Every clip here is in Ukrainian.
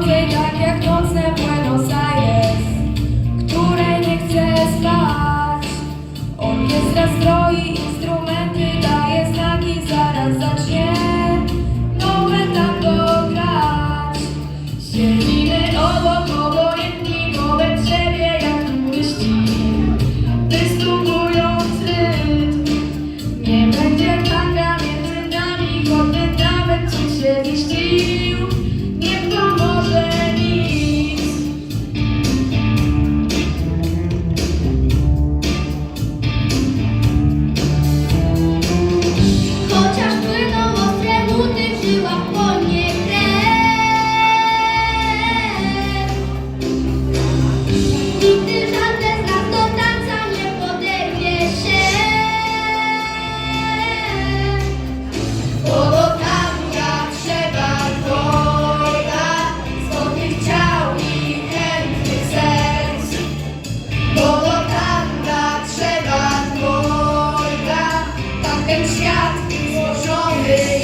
Окей, так як то все приносить. your shoulders.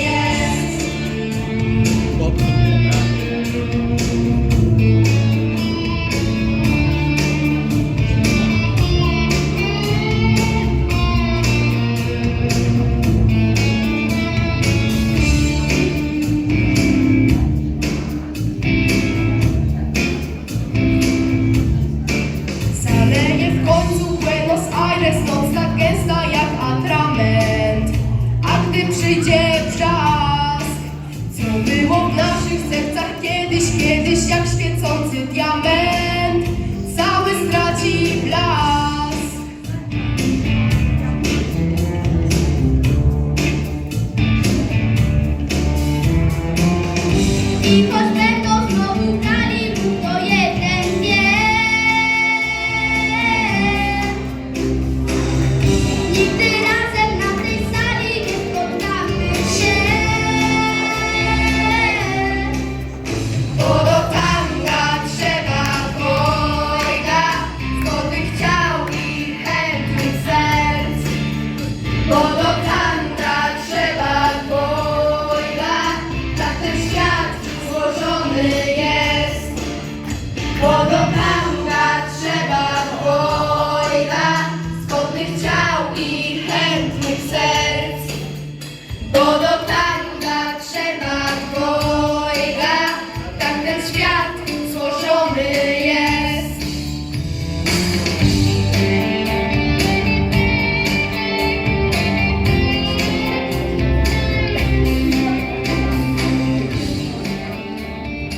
życie